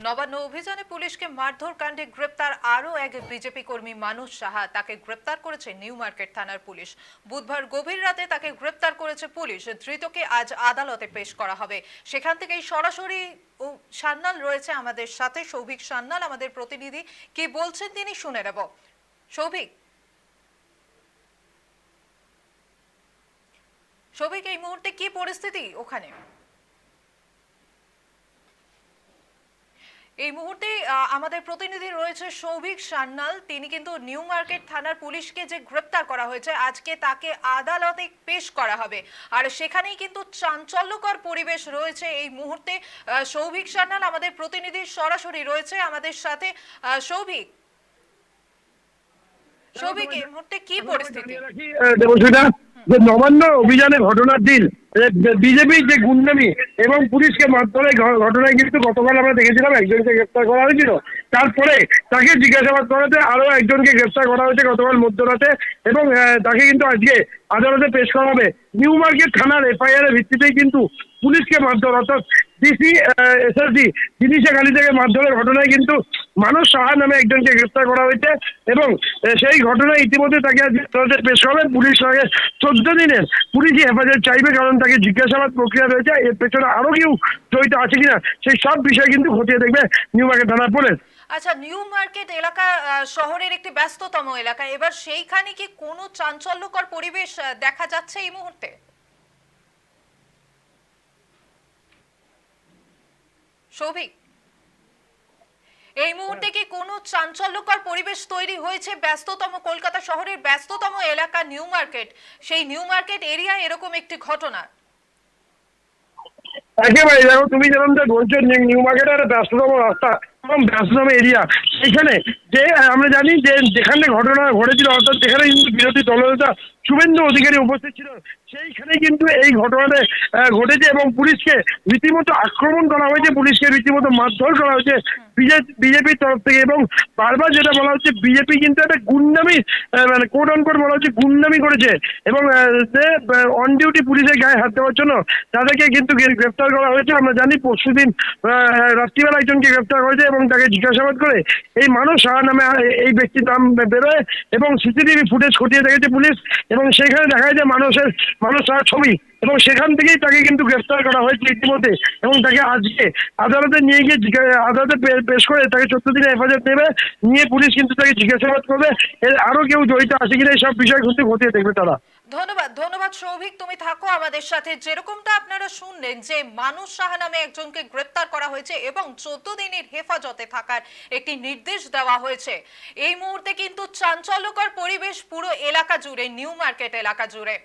নবান্ন অভিযানে পুলিশকে মারধর কাণ্ডে গ্রেপ্তার আরও এক বিজেপি কর্মী মানুষ সাহা। তাকে গ্রেপ্তার করেছে নিউ মার্কেট থানার পুলিশ। বুধবার গভীর রাতে তাকে গ্রেপ্তার করেছে পুলিশ। ধৃতকে আজ আদালতে পেশ করা হবে। সেখান থেকেই সরাসরি, ও, সান্যাল রয়েছে আমাদের সাথে। সৌভিক সান্যাল আমাদের প্রতিনিধি। কি বলছেন তিনি শুনে নেব। সৌভিক? সৌভিক, এই মুহূর্তে কি পরিস্থিতি ওখানে? এই মুহূর্তে আমাদের প্রতিনিধি রয়েছে সৌভিক সান্যাল। তিনি কিন্তু নিউ মার্কেট থানার পুলিশকে যে গ্রেপ্তার করা হয়েছে আজকে তাকে আদালতে পেশ করা হবে। আর সেখানেই কিন্তু চাঞ্চল্যকর পরিবেশ রয়েছে এই মুহূর্তে। সৌভিক সান্যাল আমাদের প্রতিনিধি সরাসরি রয়েছে আমাদের সাথে। সৌভিক? সৌভিক এই মুহূর্তে কি পরিস্থিতি? যে নবান্ন অভিযানে ঘটনার দিন বিজেপির যে গুন্ডামি এবং পুলিশকে মারধরের ঘটনায় কিন্তু গতকাল আমরা দেখেছিলাম একজনকে গ্রেপ্তার করা হয়েছিল। তারপরে তাকে জিজ্ঞাসাবাদ করাতে আরও একজনকে গ্রেপ্তার করা হয়েছে গতকাল মধ্যরাতে এবং তাকে কিন্তু আজকে আদালতে পেশ করা হবে। নিউ মার্কেট থানার এফআইআর এর ভিত্তিতেই কিন্তু পুলিশকে মারধর, অর্থাৎ ডিসি এসএসডি জিনিসে খালি থেকে মারধরের ঘটনায় কিন্তু মানুষ সাহা নামে একজনকে গ্রেপ্তার করা হয়েছে এবং সেই ঘটনায় ইতিমধ্যে তাকে আজ পেশ হবে পুলিশ তাকে চোদ্দ দিনের পুলিশি হেফাজত চাইবে কারণ তাকে জিজ্ঞাসাবাদ প্রক্রিয়া রয়েছে, এর পেছনে আরও কেউ জড়িত আছে কিনা সেই সব বিষয় কিন্তু খতিয়ে দেখবে নিউ মার্কেট থানার পুলিশ। আচ্ছা নিউ মার্কেট এলাকা শহরের একটি ব্যস্ততম এলাকা, এবার সেইখানে কি কোনো চাঞ্চল্যকর পরিবেশ দেখা যাচ্ছে এই মুহূর্তে? সৌভিক এই মুহূর্তে কি কোনো চাঞ্চল্যকর পরিবেশ তৈরি হয়েছে ব্যস্ততম কলকাতা শহরের ব্যস্ততম এলাকা নিউ মার্কেট? সেই নিউ মার্কেট এরিয়ায় এরকম একটি ঘটনা। একেবারে, দেখো, তুমি যেরকমটা বলছো, নিউ মার্কেটের ব্যস্ততম রাস্তা এবং ব্যস্ততম এরিয়া। সেখানে যে, আমরা জানি যে, যেখানে ঘটনা ঘটেছিল, অর্থাৎ যেখানে কিন্তু বিরোধী দলনেতা শুভেন্দু অধিকারী উপস্থিত ছিল। সেইখানে কিন্তু এই ঘটনাটা ঘটেছে এবং পুলিশকে রীতিমতো আক্রমণ করা হয়েছে। পুলিশকে রীতিমতো মারধর করা হয়েছে বিজেপির তরফ থেকে এবং বারবার যেটা বলা হচ্ছে বিজেপি কিন্তু একটা গুন্ডামি মানে কোড অন কোড বলা হচ্ছে গুন্ডামি করেছে এবং যে অন ডিউটি পুলিশের গায়ে হাত দেওয়ার জন্য তাদেরকে কিন্তু গ্রে- গ্রেপ্তার করা হয়েছে। আমরা জানি পরশুদিন আহ, রাত্রিবেলা একজনকে গ্রেপ্তার করেছে এবং তাকে জিজ্ঞাসাবাদ করে এই মানুষ সাহা নামে এই ব্যক্তির নাম বেরোয় এবং সিসিটিভি ফুটেজ খতিয়ে দেখেছে পুলিশ এবং সেখানে দেখা যায় মানুষের, মানুষ তার ছবি, এবং সেখান থেকেই তাকে কিন্তু গ্রেফতার করা হয়েছে ইতিমধ্যে, এবং তাকে আজকে আদালতে নিয়ে গিয়ে আদালতে পেশ করে তাকে চোদ্দ দিনে হেফাজত নেবে নিয়ে পুলিশ কিন্তু তাকে জিজ্ঞাসাবাদ করবে। এর আরও কেউ জড়িত আছে কিনা সব বিষয় কিন্তু খতিয়ে দেখবে তারা। সৌভিক তুমি থাকো আমাদের সাথে। যেরকমটা আপনারা শুনলেন যে মানুষ সাহা নামে একজনকে গ্রেপ্তার করা হয়েছে এবং চোদ্দ দিনের হেফাজতে থাকার একটি নির্দেশ দেওয়া হয়েছে। এই মুহূর্তে কিন্তু চাঞ্চল্যকর পরিবেশ পুরো এলাকা জুড়ে, নিউ মার্কেট এলাকা জুড়ে।